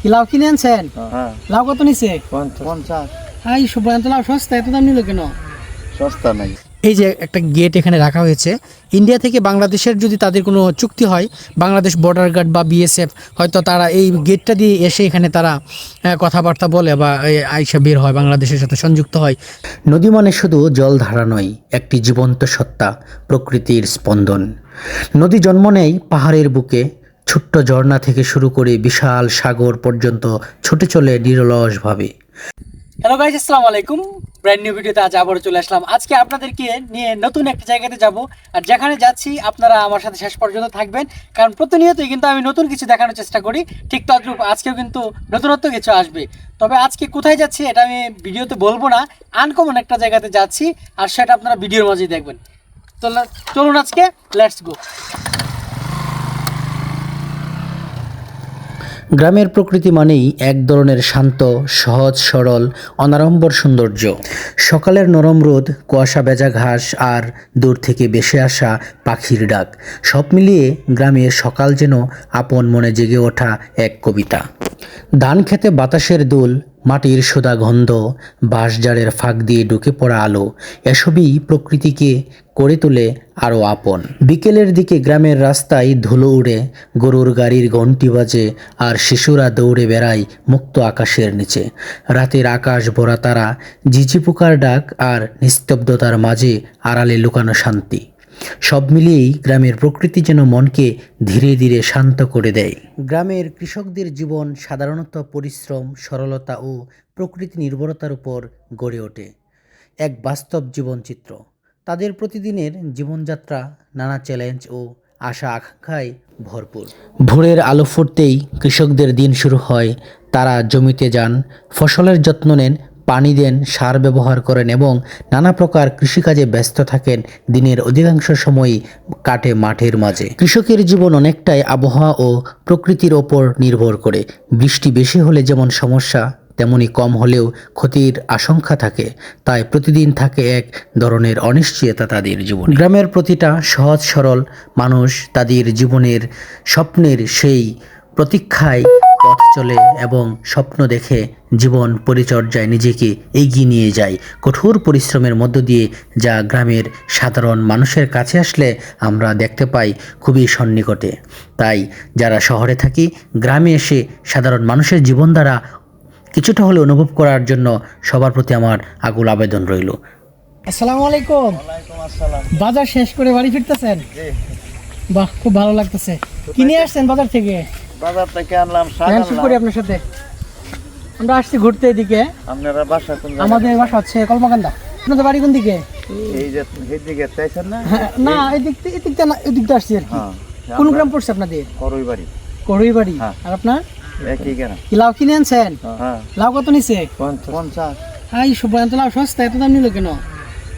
কি লাউ কিনে আনছেন? হ্যাঁ। লাউ কত নিছে? পঞ্চাশ। হাই সুব্রান্ত লাউ সস্তা এত দাম নিল কেন? সস্তা নাই। এই যে একটা গেট এখানে রাখা হয়েছে ইন্ডিয়া থেকে বাংলাদেশের যদি তাদের কোনো চুক্তি হয় বাংলাদেশ বর্ডার গার্ড বা বিএসএফ হয়তো তারা এই গেটটা দিয়ে এসে এখানে তারা কথাবার্তা বলে বা আইসা বের হয় বাংলাদেশের সাথে সংযুক্ত হয়। নদী মানে শুধু জলধারা নয় একটি জীবন্ত সত্তা প্রকৃতির স্পন্দন। নদী জন্ম নেয় পাহাড়ের বুকে ছোট্ট ঝর্ণা থেকে শুরু করে বিশাল সাগর পর্যন্ত ছুটে চলে নিরলসভাবে। হ্যালো গাইস আসসালামু আলাইকুম ব্র্যান্ড নিউ ভিডিওতে আজ আবারও চলে আসলাম। আজকে আপনাদেরকে নিয়ে নতুন একটা জায়গাতে যাব। আর যেখানে যাচ্ছি, আপনারা আমার সাথে শেষ পর্যন্ত থাকবেন। কারণ প্রতিনিয়তই কিন্তু আমি নতুন কিছু দেখানোর চেষ্টা করি। ঠিক তদ্রূপ আজকেও কিন্তু নতুনত্ব কিছু আসবে। তবে আজকে কোথায় যাচ্ছি, এটা আমি ভিডিওতে বলব না। আনকমন একটা জায়গাতে যাচ্ছি, আর সেটা আপনারা ভিডিওর মাঝেই দেখবেন। চলুন আজকে লেটস গো গ্রামের প্রকৃতি মানেই এক ধরনের শান্ত, সহজ, সরল অনারম্বর সৌন্দর্য। সকালের নরম রোদ, কুয়াশা বেজা ঘাস আর দূর থেকে বেসে আসা পাখির ডাক, সব মিলিয়ে গ্রামের সকাল যেন আপন মনে জেগে ওঠা এক কবিতা। ধান খেতে বাতাসের দুল মাটির সোদা গন্ধ বাঁশঝাড়ের ফাঁক দিয়ে ঢুকে পড়া আলো, এসবই প্রকৃতিকে করে তোলে আরও আপন। বিকেলের দিকে গ্রামের রাস্তায় ধুলো উড়ে গরুর গাড়ির ঘন্টি বাজে আর শিশুরা দৌড়ে বেড়ায় মুক্ত আকাশের নিচে। রাতের আকাশ ভরা তারা ঝিঝি পোকার ডাক আর নিস্তব্ধতার মাঝে আড়ালে লুকানো শান্তি। সব মিলিয়েই গ্রামের প্রকৃতি যেন মনকে ধীরে ধীরে শান্ত করে দেয়। গ্রামের কৃষকদের জীবন সাধারণত পরিশ্রম সরলতা ও প্রকৃতি নির্ভরতার উপর গড়ে ওঠে। এক বাস্তব জীবনচিত্র। তাদের প্রতিদিনের জীবনযাত্রা নানা চ্যালেঞ্জ ও আশা আকাঙ্ক্ষায় ভরপুর। ভোরের আলো ফুটতেই কৃষকদের দিন শুরু হয়। তারা জমিতে যান ফসলের যত্ন নেন পানি দেন, সার ব্যবহার করেন এবং নানা প্রকার কৃষিকাজে ব্যস্ত থাকেন। দিনের অধিকাংশ সময়ই কাটে মাঠের মাঝে। কৃষকের জীবন অনেকটাই আবহাওয়া ও প্রকৃতির ওপর নির্ভর করে। বৃষ্টি বেশি হলে যেমন সমস্যা, তেমনি কম হলেও ক্ষতির আশঙ্কা থাকে। তাই প্রতিদিন থাকে এক ধরনের অনিশ্চয়তা তাদের জীবন। গ্রামের প্রতিটা সহজ সরল মানুষ তাদের জীবনের স্বপ্নের সেই প্রতীক্ষায় পথ চলে এবং স্বপ্ন দেখে জীবন পরিচর্যায় নিজেকে এগিয়ে নিয়ে যায়। কঠোর পরিশ্রমের মধ্য দিয়ে যা গ্রামের সাধারণ মানুষের কাছে আসলে আমরা দেখতে পাই খুবই সন্নিকটে। তাই যারা শহরে থাকি গ্রামে এসে সাধারণ মানুষের জীবন দ্বারা কিছুটা হলে অনুভব করার জন্য সবার প্রতি আমার আকুল আবেদন রইল। আসসালামু আলাইকুম। ওয়ালাইকুম আসসালাম। বাজার শেষ করে বাড়ি ফিরতেছেন? বাহ খুব ভালো লাগতেছে। কি নিয়ে আসছেন বাজার থেকে? বাজার থেকে আনলাম শাক হ্যান্ডশেক আনলাম। করি আপনার সাথে। আমরা আসছি ঘুরতে এদিকে। আপনারা বাসা কোন আমাদের বাসা হচ্ছে কলমাকান্দা। আপনাদের বাড়ি কোন দিকে? এই যে চাইছেন না? হ্যাঁ, না এদিক এদিক না এদিক আসছি আর কি। হ্যাঁ কোন গ্রাম পড়ছে আপনাদের? করই বাড়ি। করুই বাড়ি। হ্যাঁ। আর আপনার? একই কি লাউ কিনে আনছেন? হ্যাঁ। লাউ কত নিছে? পঞ্চাশ। হাই সুব্রান্ত লাউ সস্তা এত দাম নিল কেন?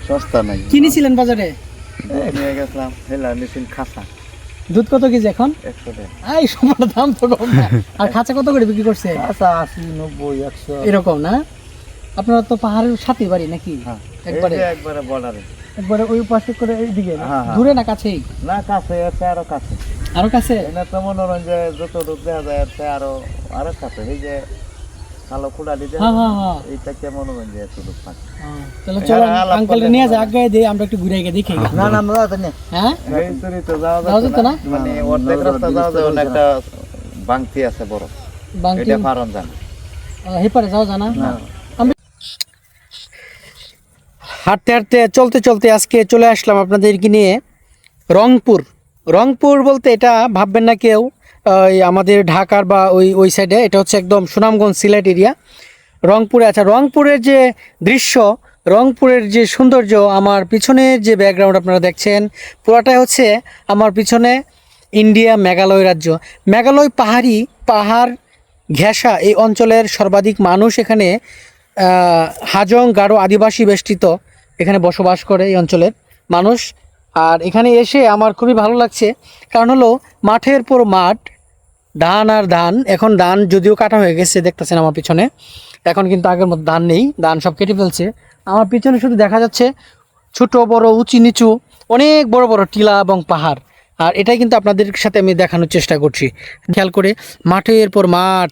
সস্তা নাই। কিনেছিলেন বাজারে? নিয়ে গেছিলাম হেলা মেশিন খাসা। দুধ কত কেজি এখন? এই সবার দাম তো কম না। আর খাঁচা কত করে বিক্রি করছে? আশি নব্বই একশো। এরকম না? আপনারা তো পাহাড়ের সাথে বাড়ি নাকি? হ্যাঁ একবারে? একবারে বর্ডারে একবারে ওই পাশে করে এইদিকে না? হ্যাঁ, হ্যাঁ। দূরে না কাছেই? না কাছে আছে আরও কাছে। আরও কাছে? এটা তো মনোরঞ্জন যত রূপ দেখা যায় আরও আরও কাছে। এই যে কালো কুড়ালি দেখা হ্যাঁ হ্যাঁ হ্যাঁ। এইটা কে মনোরঞ্জন এত রূপ থাকে হ্যাঁ, তাহলে চলো আঙ্কেল নিয়ে আগে দিয়ে আমরা একটু ঘুরে গিয়ে দেখি। না না আমরা তো হ্যাঁ? এই তো যাওয়া না? মানে অর্ধেক রাস্তা যাওয়া যাবে না একটা বাংতি আছে বড়। বাংটি এটা পারন জান। হেপারে যাও জানা হাঁটতে হাঁটতে চলতে চলতে আজকে চলে আসলাম আপনাদেরকে নিয়ে রংপুর। রংপুর বলতে এটা ভাববেন না কেউ ওই আমাদের ঢাকার বা ওই ওই সাইডে এটা হচ্ছে একদম সুনামগঞ্জ সিলেট এরিয়া রংপুরে আচ্ছা রংপুরের যে দৃশ্য, রংপুরের যে সৌন্দর্য, আমার পিছনের যে ব্যাকগ্রাউন্ড আপনারা দেখছেন, পুরাটাই হচ্ছে আমার পিছনে ইন্ডিয়া মেঘালয় রাজ্য। মেঘালয় পাহাড়ি, পাহাড় ঘেঁষা এই অঞ্চলের সর্বাধিক মানুষ এখানে হাজং গারো আদিবাসী বেষ্টিত এখানে বসবাস করে এই অঞ্চলের মানুষ। আর এখানে এসে আমার খুবই ভালো লাগছে। কারণ হলো, মাঠের পর মাঠ, ধান আর ধান, এখন ধান যদিও কাটা হয়ে গেছে, দেখতেছেন আমার পিছনে। এখন কিন্তু আগের মতো ধান নেই, ধান সব কেটে ফেলছে। আমার পিছনে শুধু দেখা যাচ্ছে ছোট, বড়, উঁচু, নিচু, অনেক বড় বড় টিলা এবং পাহাড়। আর এটাই কিন্তু আপনাদের সাথে আমি দেখানোর চেষ্টা করছি। খেয়াল করে, মাঠের পর মাঠ,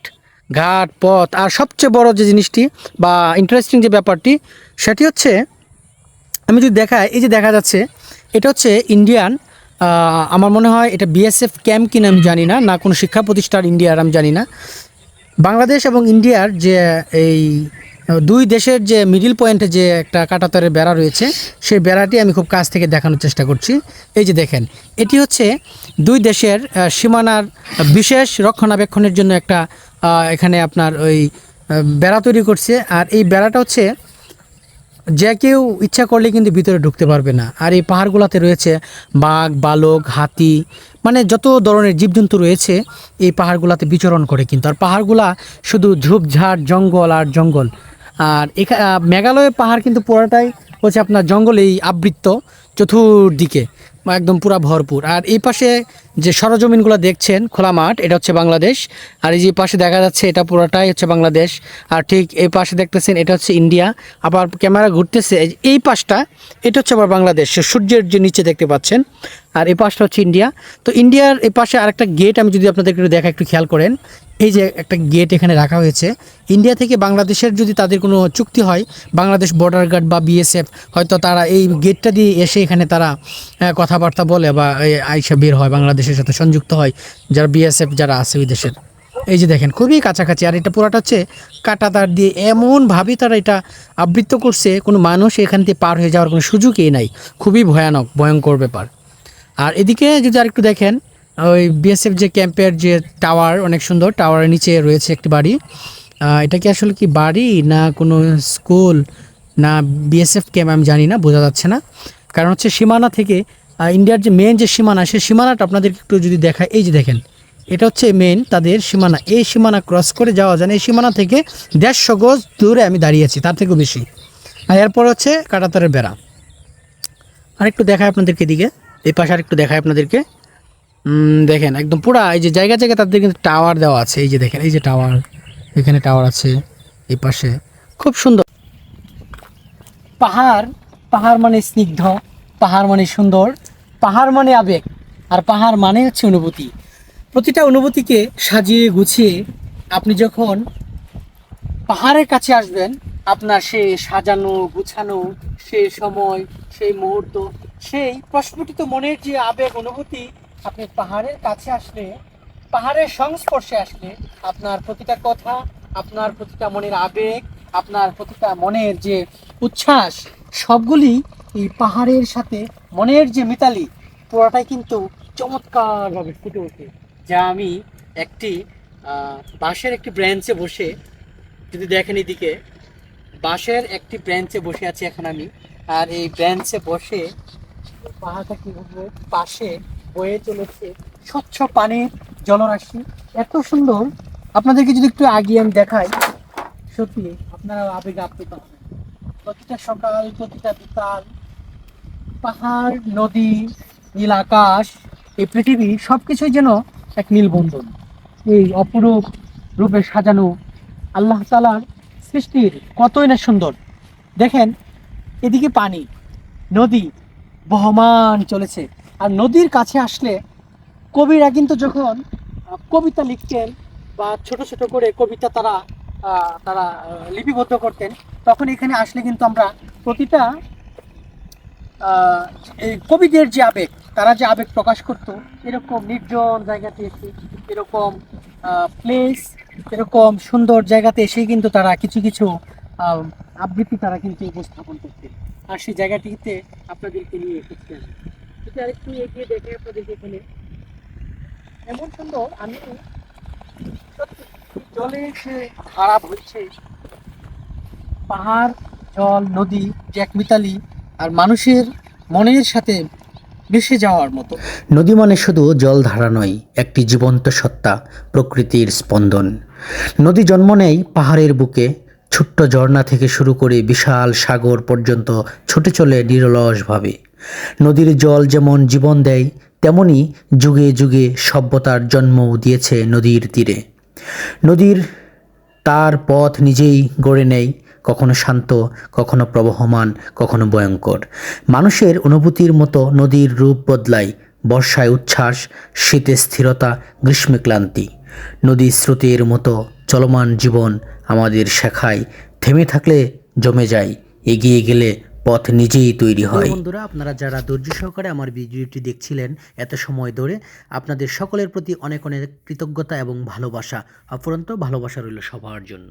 ঘাট, পথ, আর সবচেয়ে বড় যে জিনিসটি বা ইন্টারেস্টিং যে ব্যাপারটি, সেটি হচ্ছে, আমি যদি দেখাই, এই যে দেখা যাচ্ছে এটা হচ্ছে ইন্ডিয়ান আমার মনে হয় এটা বিএসএফ ক্যাম্প কিনা আমি জানি না না কোনো শিক্ষা প্রতিষ্ঠান ইন্ডিয়ার আমি জানি না। বাংলাদেশ এবং ইন্ডিয়ার যে এই দুই দেশের যে মিডিল পয়েন্টে যে একটা কাটাতারের বেড়া রয়েছে, সেই বেড়াটি আমি খুব কাছ থেকে দেখানোর চেষ্টা করছি। এই যে দেখেন, এটি হচ্ছে দুই দেশের সীমানার বিশেষ রক্ষণাবেক্ষণের জন্য একটা এখানে আপনার ওই বেড়া তৈরি করছে। আর এই বেড়াটা হচ্ছে যে কেউ ইচ্ছা করলে কিন্তু ভিতরে ঢুকতে পারবে না। আর এই পাহাড়গুলোতে রয়েছে বাঘ, বালক, হাতি মানে যত ধরনের জীবজন্তু রয়েছে, এই পাহাড়গুলোতে বিচরণ করে কিন্তু। আর পাহাড়গুলা শুধু ঝোপঝাড়, জঙ্গল আর জঙ্গল। আর এখা মেঘালয়ের পাহাড় কিন্তু পুরোটাই হচ্ছে আপনার জঙ্গলেই আবৃত্ত চতুর্দিকে। একদম পুরা ভরপুর। আর এই পাশে যে সরজমিনগুলো দেখছেন, খোলা মাঠ, এটা হচ্ছে বাংলাদেশ। আর এই যে পাশে দেখা যাচ্ছে, এটা পুরোটাই হচ্ছে বাংলাদেশ। আর ঠিক এই পাশে দেখতেছেন, এটা হচ্ছে ইন্ডিয়া। আবার ক্যামেরা ঘুরতেছে, এই পাশটা, এটা হচ্ছে আবার বাংলাদেশ। সূর্যের যে নিচে দেখতে পাচ্ছেন, আর এই পাশটা হচ্ছে ইন্ডিয়া। তো ইন্ডিয়ার এই পাশে আরেকটা গেট আমি যদি আপনাদেরকে একটু দেখা, একটু খেয়াল করেন। এই যে একটা গেট এখানে রাখা হয়েছে ইন্ডিয়া থেকে বাংলাদেশের যদি তাদের কোনো চুক্তি হয়, বাংলাদেশ বর্ডার গার্ড বা বিএসএফ হয়তো তারা এই গেটটা দিয়ে এসে এখানে তারা কথাবার্তা বলে বা আইসা বের হয় বাংলাদেশের সাথে সংযুক্ত হয়, যারা বিএসএফ যারা আছে ওই দেশের। এই যে দেখেন, খুবই কাছাকাছি। আর এটা পুরাটা হচ্ছে কাটা তার দিয়ে এমনভাবে তারা এটা আবৃত্ত করছে, কোনো মানুষ এখান থেকে পার হয়ে যাওয়ার কোনো সুযোগই নাই। খুবই ভয়ানক, ভয়ঙ্কর ব্যাপার। আর এদিকে যদি আরেকটু দেখেন ওই বিএসএফ যে ক্যাম্পের যে টাওয়ার, অনেক সুন্দর, টাওয়ারের নিচে রয়েছে একটি বাড়ি। এটা কি আসলে কি বাড়ি না কোনো স্কুল না বিএসএফ ক্যাম্প আমি জানি না, বোঝা যাচ্ছে না। কারণ হচ্ছে সীমানা থেকে ইন্ডিয়ার যে মেন যে সীমানা, সেই সীমানাটা আপনাদেরকে একটু যদি দেখায় এই যে দেখেন, এটা হচ্ছে মেন তাদের সীমানা। এই সীমানা ক্রস করে যাওয়া যায় এই সীমানা থেকে দেড়শো গজ দূরে আমি দাঁড়িয়ে আছি, তার থেকেও বেশি। আর এরপর হচ্ছে কাটাতারের বেড়া। আরেকটু দেখায় আপনাদেরকে এদিকে, এই পাশে আরেকটু দেখায় আপনাদেরকে। দেখেন, একদম পুরা এই যে জায়গা জায়গায় তাদের কিন্তু টাওয়ার দেওয়া আছে। এই যে দেখেন, এই যে টাওয়ার এখানে টাওয়ার আছে, এই পাশে। খুব সুন্দর। পাহাড় পাহাড় মানে স্নিগ্ধ, পাহাড় মানে সুন্দর, পাহাড় মানে আবেগ, আর পাহাড় মানে হচ্ছে অনুভূতি। প্রতিটা অনুভূতিকে সাজিয়ে গুছিয়ে আপনি যখন পাহাড়ের কাছে আসবেন, আপনার সে সাজানো, গুছানো সেই সময়, সেই মুহূর্ত, সেই প্রস্ফুটিত মনের যে আবেগ, অনুভূতি আপনি পাহাড়ের কাছে আসলে, পাহাড়ের সংস্পর্শে আসলে আপনার প্রতিটা কথা, আপনার প্রতিটা মনের আবেগ, আপনার প্রতিটা মনের যে উচ্ছ্বাস, সবগুলি এই পাহাড়ের সাথে মনের যে মিতালি, পুরোটাই কিন্তু চমৎকারভাবে ফুটে ওঠে। যা আমি একটি বাঁশের একটি ব্রাঞ্চে বসে, যদি দেখেন এদিকে, বাঁশের একটি ব্রাঞ্চে বসে আছি এখন আমি। আর এই ব্রাঞ্চে বসে, পাহাড়টা কি বলব? পাশে বয়ে চলেছে। স্বচ্ছ পানির জলরাশি। এত সুন্দর। আপনাদেরকে যদি একটু আগিয়ে আমি দেখাই, সত্যি আপনারা আবেগে আপ্লুত হবেন। প্রতিটা সকাল, প্রতিটা বিকাল, পাহাড়, নদী, নীল আকাশ, এই পৃথিবী সব কিছুই যেন এক নীলবন্ধন এই অপরূপ রূপে সাজানো আল্লাহ তালার সৃষ্টির কতই না সুন্দর। দেখেন, এদিকে পানি, নদী, বহমান চলেছে। আর নদীর কাছে আসলে কবিরা কিন্তু যখন কবিতা লিখতেন বা ছোট ছোট করে কবিতা তারা তারা লিপিবদ্ধ করতেন, তখন এখানে আসলে কিন্তু আমরা প্রতিটা এই কবিদের যে আবেগ, তারা যে আবেগ প্রকাশ করতো, এরকম নির্জন জায়গাতে এসে, এরকম প্লেস এরকম সুন্দর জায়গাতে এসেই কিন্তু তারা কিছু কিছু আবৃত্তি তারা কিন্তু উপস্থাপন করতেন। আর সেই জায়গাটিতে আপনাদেরকে নিয়ে আরেকটু এগিয়ে দেখে এমন সুন্দর, আমি জলে সে ধারা বইছে, পাহাড়, জল, নদী যে মিতালি আর মানুষের মনের সাথে মিশে যাওয়ার মতো। নদী মানে শুধু জলধারা নয়, একটি জীবন্ত সত্তা, প্রকৃতির স্পন্দন। নদী জন্ম নেয় পাহাড়ের বুকে, ছোট্ট ঝর্ণা থেকে শুরু করে বিশাল সাগর পর্যন্ত ছুটে চলে নিরলসভাবে। নদীর জল যেমন জীবন দেয়, তেমনি যুগে যুগে সভ্যতার জন্মও দিয়েছে নদীর তীরে। নদীর তার পথ নিজেই গড়ে নেয়, কখনো শান্ত, কখনো প্রবহমান, কখনো ভয়ঙ্কর। মানুষের অনুভূতির মতো নদীর রূপ বদলায়, বর্ষায় উচ্ছ্বাস, শীতে স্থিরতা, গ্রীষ্মে ক্লান্তি। নদী স্রোতের মতো চলমান জীবন আমাদের শেখায়, থেমে থাকলে জমে যায়, এগিয়ে গেলে পথ নিজেই তৈরি হয়। বন্ধুরা আপনারা যারা ধৈর্য সহকারে আমার ভিডিওটি দেখছিলেন এত সময় ধরে আপনাদের সকলের প্রতি অনেক অনেক কৃতজ্ঞতা এবং ভালোবাসা। অপরন্ত ভালোবাসা রইল সবার জন্য।